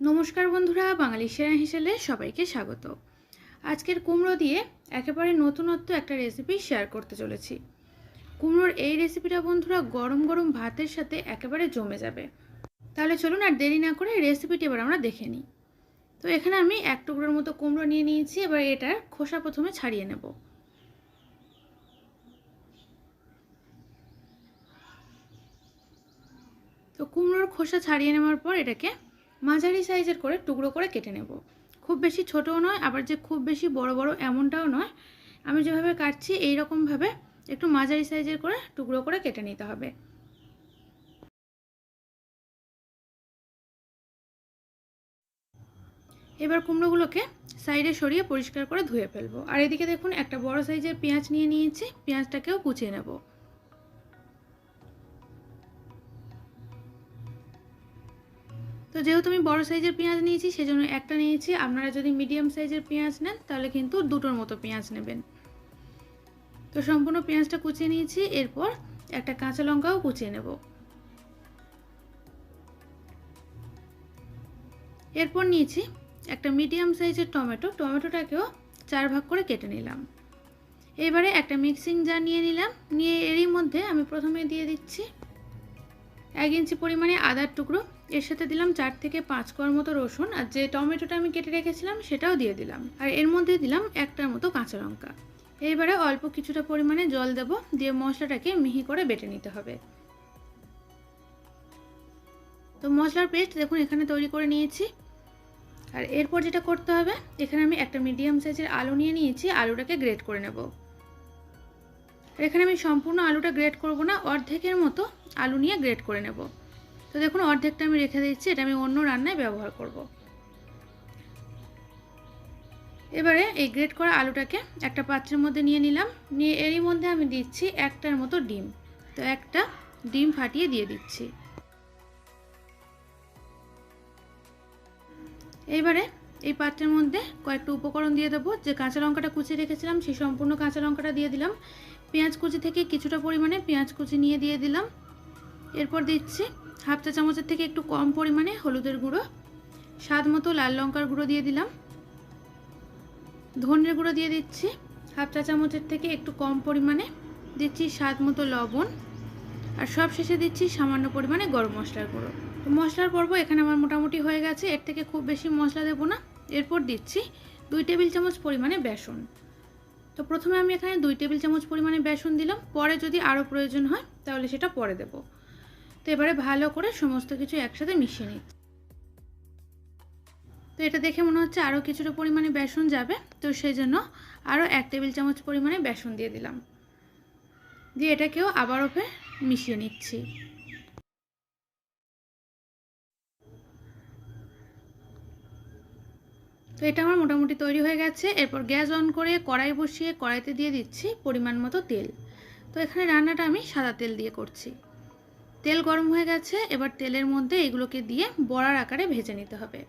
নমস্কার বন্ধুরা, বাঙালি সেরা হিসেবে সবাইকে স্বাগত। আজকের কুমড়ো দিয়ে একেবারে নতুনত্ব একটা রেসিপি শেয়ার করতে চলেছি। কুমড়োর এই রেসিপিটা বন্ধুরা গরম গরম ভাতের সাথে একেবারে জমে যাবে। তাহলে চলুন আর দেরি না করে রেসিপিটি এবার আমরা দেখে নিই। তো এখানে আমি এক টুকরোর মতো কুমড়ো নিয়ে নিয়েছি, এবার এটার খোসা প্রথমে ছাড়িয়ে নেব। তো কুমড়োর খোসা ছাড়িয়ে নেওয়ার পর এটাকে মাঝারি সাইজের করে টুকরো করে কেটে নেব। খুব বেশি ছোটও নয়, আবার যে খুব বেশি বড় বড় এমনটাও নয়। আমি যেভাবে কাটছি এই রকমভাবে একটু মাঝারি সাইজের করে টুকরো করে কেটে নিতে হবে। এবার কুমড়োগুলোকে সাইডে সরিয়ে পরিষ্কার করে ধুয়ে ফেলব। আর এদিকে দেখুন, একটা বড় সাইজের পেঁয়াজ নিয়ে নিয়েছি, পেঁয়াজটাকেও কুচিয়ে নেব। তো যেহেতু আমি বড় সাইজের পেঁয়াজ নিয়েছি, সেজন্য একটা নিয়েছি। আপনারা যদি মিডিয়াম সাইজের পেঁয়াজ নেন, তাহলে কিন্তু দুটোর মতো পেঁয়াজ নেবেন। তো সম্পূর্ণ পেঁয়াজটা কুচিয়ে নিয়েছি, এরপর একটা কাঁচা লঙ্কাও কুচিয়ে নেব। এরপর নিয়েছি একটা মিডিয়াম সাইজের টমেটো। টমেটোটাকেও চার ভাগ করে কেটে নিলাম। এবারে একটা মিক্সিং জার নিয়ে নিলাম। নিয়ে এরই মধ্যে আমি প্রথমে দিয়ে দিচ্ছি এক ইঞ্চি পরিমাণে আদার টুকরো। এর সাথে দিলাম চার থেকে পাঁচ কোয়ার মতো রসুন আর যে টমেটোটা আমি কেটে রেখেছিলাম সেটাও দিয়ে দিলাম। আর এর মধ্যে দিলাম একটার মতো কাঁচা লঙ্কা। এইবারে অল্প কিছুটা পরিমাণে জল দেব, দিয়ে মশলাটাকে মিহি করে বেটে নিতে হবে। তো মশলার পেস্ট দেখুন এখানে তৈরি করে নিয়েছি। আর এরপর যেটা করতে হবে, এখানে আমি একটা মিডিয়াম সাইজের আলু নিয়ে নিয়েছি, আলুটাকে গ্রেট করে নেব। এখানে আমি সম্পূর্ণ আলুটা গ্রেট করব না, অর্ধেকের মতো আলু নিয়ে গ্রেট করে নেব। তো দেখুন, অর্ধেকটা আমি রেখে দিচ্ছি, এটা আমি অন্য রান্নায় ব্যবহার করব। এবারে এই গ্রেট করা আলুটাকে একটা পাত্রের মধ্যে নিয়ে নিলাম। নিয়ে এরই মধ্যে আমি দিচ্ছি একটার মতো ডিম। তো একটা ডিম ফাটিয়ে দিয়ে দিচ্ছি। এইবারে এই পাত্রের মধ্যে কয়েকটা উপকরণ দিয়ে দেবো। যে কাঁচা লঙ্কাটা কুচিয়ে রেখেছিলাম, সেই সম্পূর্ণ কাঁচা লঙ্কাটা দিয়ে দিলাম। পেঁয়াজ কুচি থেকে কিছুটা পরিমাণে পেঁয়াজ কুচি নিয়ে দিয়ে দিলাম। এরপর দিচ্ছি হাফ চা চামচের থেকে একটু কম পরিমাণে হলুদের গুঁড়ো, স্বাদ মতো লাল লঙ্কার গুঁড়ো দিয়ে দিলাম। ধনের গুঁড়ো দিয়ে দিচ্ছি। হাফ চা চামচের থেকে একটু কম পরিমাণে দিচ্ছি স্বাদ মতো লবণ। আর সব শেষে দিচ্ছি সামান্য পরিমাণে গরম মশলার গুঁড়ো। তো মশলার পর্ব এখানে আমার মোটামুটি হয়ে গেছে। এর থেকে খুব বেশি মশলা দেবো না। এরপর দিচ্ছি দুই টেবিল চামচ পরিমাণে বেসন। তো প্রথমে আমি এখানে দুই টেবিল চামচ পরিমাণে বেসন দিলাম। পরে যদি আরও প্রয়োজন হয়, তাহলে সেটা পরে দেব। তো এবারে ভালো করে সমস্ত কিছু একসাথে মিশিয়ে নিচ্ছি। তো এটা দেখে মনে হচ্ছে আরও কিছুটা পরিমাণে বেসন যাবে, তো সেই জন্য আরও এক টেবিল চামচ পরিমাণে বেসন দিয়ে দিলাম। দিয়ে এটাকেও আবার ফের মিশিয়ে নিচ্ছি। তো এটা আমার মোটামুটি তৈরি হয়ে গেছে। এরপর গ্যাস অন করে কড়াই বসিয়ে কড়াইতে দিয়ে দিচ্ছি পরিমাণ মতো তেল। তো এখানে রান্নাটা আমি সাদা তেল দিয়ে করছি। তেল গরম হয়ে গেছে, এবার তেলের মধ্যে এগুলোকে দিয়ে বড়ার আকারে ভেজে নিতে হবে।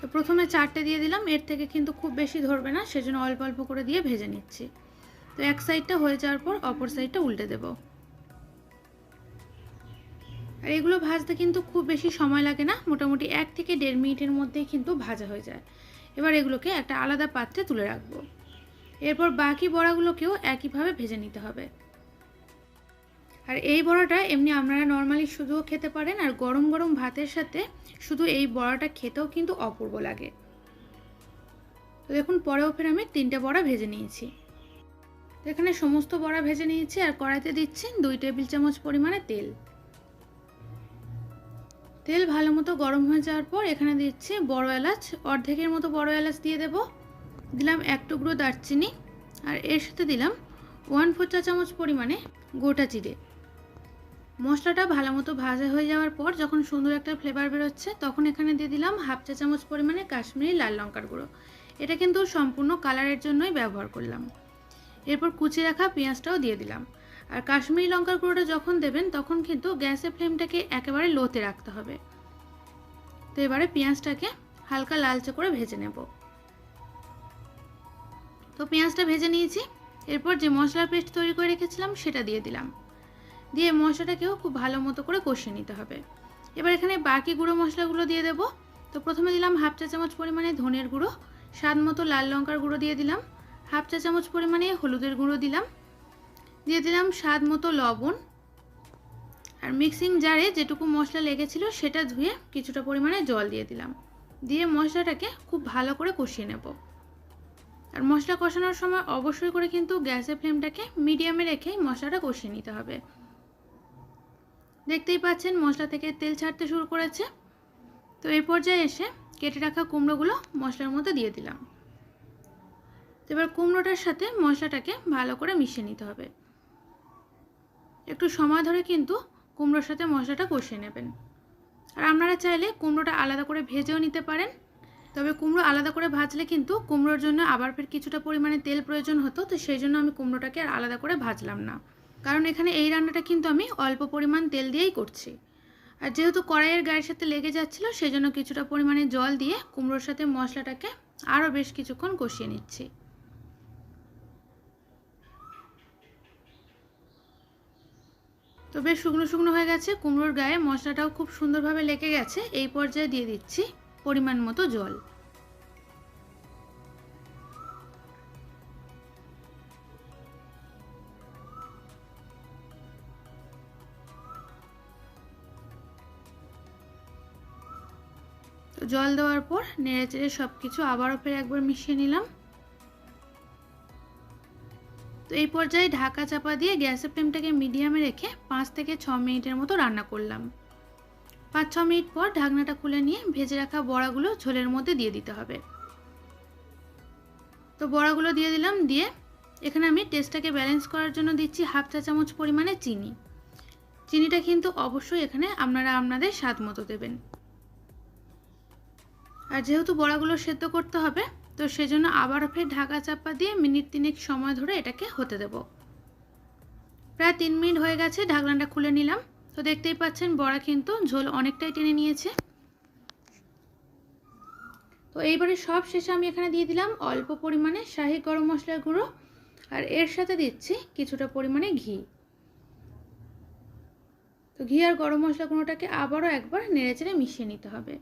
তো প্রথমে চারটে দিয়ে দিলাম, এর থেকে কিন্তু খুব বেশি ধরবে না, সেজন্য অল্প অল্প করে দিয়ে ভেজে নিচ্ছি। তো এক সাইডটা হয়ে যাওয়ার পর অপর সাইডটা উল্টে দেব। আর এগুলো ভাজতে কিন্তু খুব বেশি সময় লাগে না, মোটামুটি এক থেকে দেড় মিনিটের মধ্যেই কিন্তু ভাজা হয়ে যায়। এবার এগুলোকে একটা আলাদা পাত্রে তুলে রাখব। এরপর বাকি বড়াগুলোকেও একইভাবে ভেজে নিতে হবে। আর এই বড়াটা এমনি আপনারা নর্মালি শুধুও খেতে পারেন, আর গরম গরম ভাতের সাথে শুধু এই বড়াটা খেতেও কিন্তু অপূর্ব লাগে। তো দেখুন, পরেও ফের আমি তিনটে বড়া ভেজে নিয়েছি। এখানে সমস্ত বড়া ভেজে নিয়েছি, আর কড়াইতে দিচ্ছি দুই টেবিল চামচ পরিমাণে তেল। তেল ভালো মতো গরম হয়ে যাওয়ার পর এখানে দিচ্ছি বড় এলাচ। অর্ধেকের মতো বড় এলাচ দিয়ে দেব। দিলাম এক টুকরো দারচিনি। আর এর সাথে দিলাম ওয়ান ফোর চা চামচ পরিমাণে গোটা চিড়ে মশলাটা ভালো মতো ভাজা হয়ে যাওয়ার পর যখন সুন্দর একটা ফ্লেভার বেরোচ্ছে, তখন এখানে দিয়ে দিলাম হাফ চা চামচ পরিমাণে কাশ্মীরি লাল লঙ্কার গুঁড়ো। এটা কিন্তু সম্পূর্ণ কালারের জন্যই ব্যবহার করলাম। এরপর কুচি রাখা পেঁয়াজটাও দিয়ে দিলাম। আর কাশ্মীরি লঙ্কার গুঁড়োটা যখন দেবেন, তখন কিন্তু গ্যাসের ফ্লেমটাকে একেবারে লোতে রাখতে হবে। তো এবারে পেঁয়াজটাকে হালকা লালচে করে ভেজে নেব। তো পেঁয়াজটা ভেজে নিয়েছি। এরপর যে মশলার পেস্ট তৈরি করে রেখেছিলাম, সেটা দিয়ে দিলাম। দিয়ে মশলাটাকেও খুব ভালো মতো করে কষিয়ে নিতে হবে। এবার এখানে বাকি গুঁড়ো মশলাগুলো দিয়ে দেব। তো প্রথমে দিলাম হাফ চা চামচ পরিমাণে ধনের গুঁড়ো, স্বাদ মতো লাল লঙ্কার গুঁড়ো দিয়ে দিলাম। হাফ চা চামচ পরিমাণে হলুদের গুঁড়ো দিলাম। দিয়ে দিলাম স্বাদ মতো লবণ। আর মিক্সিং জারে যেটুকু মশলা লেগেছিল সেটা ধুয়ে কিছুটা পরিমাণে জল দিয়ে দিলাম। দিয়ে মশলাটাকে খুব ভালো করে কষিয়ে নেব। আর মশলা কষানোর সময় অবশ্যই করে কিন্তু গ্যাসের ফ্লেমটাকে মিডিয়ামে রেখে মশলাটা কষিয়ে নিতে হবে। দেখতেই পাচ্ছেন মশলা থেকে তেল ছাড়তে শুরু করেছে। তো এই পর্যায়ে এসে কেটে রাখা কুমড়োগুলো মশলার মধ্যে দিয়ে দিলাম। এবার কুমড়োটার সাথে মশলাটাকে ভালো করে মিশিয়ে নিতে হবে। একটু সময় ধরে কিন্তু কুমড়োর সাথে মশলাটা কষিয়ে নেবেন। আর আপনারা চাইলে কুমড়োটা আলাদা করে ভেজেও নিতে পারেন। তবে কুমড়ো আলাদা করে ভাজলে কিন্তু কুমড়োর জন্য আবার ফের কিছুটা পরিমাণে তেল প্রয়োজন হতো, তো সেই জন্য আমি কুমড়োটাকে আর আলাদা করে ভাজলাম না। কারণ এখানে এই রান্নাটা কিন্তু আমি অল্প পরিমাণ তেল দিয়েই করছি। আর যেহেতু কড়াইয়ের গায়ের সাথে লেগে যাচ্ছিল, সেই জন্য কিছুটা পরিমাণে জল দিয়ে কুমড়োর সাথে মশলাটাকে আরও বেশ কিছুক্ষণ কষিয়ে নিচ্ছি। তো বেশ শুকনো শুকনো হয়ে গেছে। কুমড়োর গায়ে মশলাটাও খুব সুন্দরভাবে লেগে গেছে। এই পর্যায়ে দিয়ে দিচ্ছি পরিমাণ মতো জল। জল দেওয়ার পর নেড়ে চেড়ে সব কিছু আবারও ফের একবার মিশিয়ে নিলাম। এই পর্যায়ে ঢাকা চাপা দিয়ে গ্যাসের ফ্লেমটাকে মিডিয়ামে রেখে পাঁচ থেকে ছ মিনিটের মতো রান্না করলাম। পাঁচ ছ মিনিট পর ঢাকনাটা খুলে নিয়ে ভেজে রাখা বড়াগুলো ঝোলের মধ্যে দিয়ে দিতে হবে। তো বড়াগুলো দিয়ে দিলাম, দিয়ে এখানে আমি টেস্টটাকে ব্যালেন্স করার জন্য দিচ্ছি হাফ চা চামচ পরিমাণে চিনি। চিনিটা কিন্তু অবশ্যই এখানে আপনারা আপনাদের স্বাদ মতো দেবেন। আর যেহেতু বড়াগুলো সেদ্ধ করতে হবে তো সেজন্য আবারও ফের ঢাকা চাপা দিয়ে মিনিট তিনেক সময় ধরে এটাকে হতে দেব। প্রায় তিন মিনিট হয়ে গেছে, ঢাকনাটা খুলে নিলাম। তো দেখতেই পাচ্ছেন বড়া কিন্তু ঝোল অনেকটাই টেনে নিয়েছে। তো এইবারে সব শেষে আমি এখানে দিয়ে দিলাম অল্প পরিমাণে শাহি গরম মশলার গুঁড়ো আর এর সাথে দিচ্ছি কিছুটা পরিমাণে ঘি। তো ঘি আর গরম মশলা গুঁড়োটাকে আবারও একবার নেড়েচেড়ে মিশিয়ে নিতে হবে।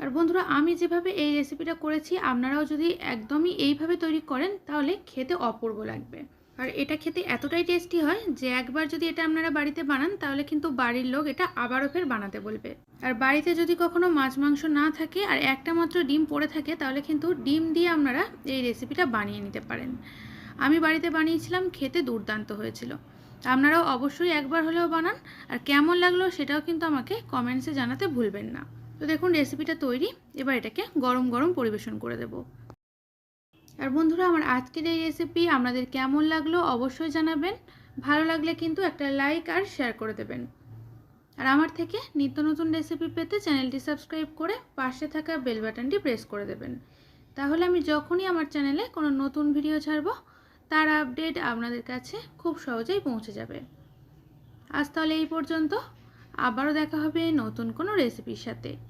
আর বন্ধুরা, আমি যেভাবে এই রেসিপিটা করেছি, আপনারাও যদি একদমই এইভাবে তৈরি করেন, তাহলে খেতে অপূর্ব লাগবে। আর এটা খেতে এতটাই টেস্টি হয় যে, একবার যদি এটা আপনারা বাড়িতে বানান, তাহলে কিন্তু বাড়ির লোক এটা আবারও ফের বানাতে বলবে। আর বাড়িতে যদি কখনো মাছ মাংস না থাকে, আর একটা মাত্র ডিম পড়ে থাকে, তাহলে কিন্তু ডিম দিয়ে আপনারা এই রেসিপিটা বানিয়ে নিতে পারেন। আমি বাড়িতে বানিয়েছিলাম, খেতে দুর্দান্ত হয়েছিল। আপনারাও অবশ্যই একবার হলেও বানান, আর কেমন লাগল সেটাও কিন্তু আমাকে কমেন্টসে জানাতে ভুলবেন না। তো দেখুন রেসিপিটা তৈরি। এবার এটাকে গরম গরম পরিবেশন করে দেব। আর বন্ধুরা, আমার আজকের এই রেসিপি আপনাদের কেমন লাগল অবশ্যই জানাবেন। ভালো লাগলে কিন্তু একটা লাইক আর শেয়ার করে দেবেন। আর আমার থেকে নিত্য নতুন রেসিপি পেতে চ্যানেলটি সাবস্ক্রাইব করে পাশে থাকা বেল বাটনটি প্রেস করে দেবেন। তাহলে আমি যখনই আমার চ্যানেলে কোনো নতুন ভিডিও ছাড়ব, তার আপডেট আপনাদের কাছে খুব সহজেই পৌঁছে যাবে। আজ তাহলে এই পর্যন্ত। আবারও দেখা হবে নতুন কোনো রেসিপির সাথে।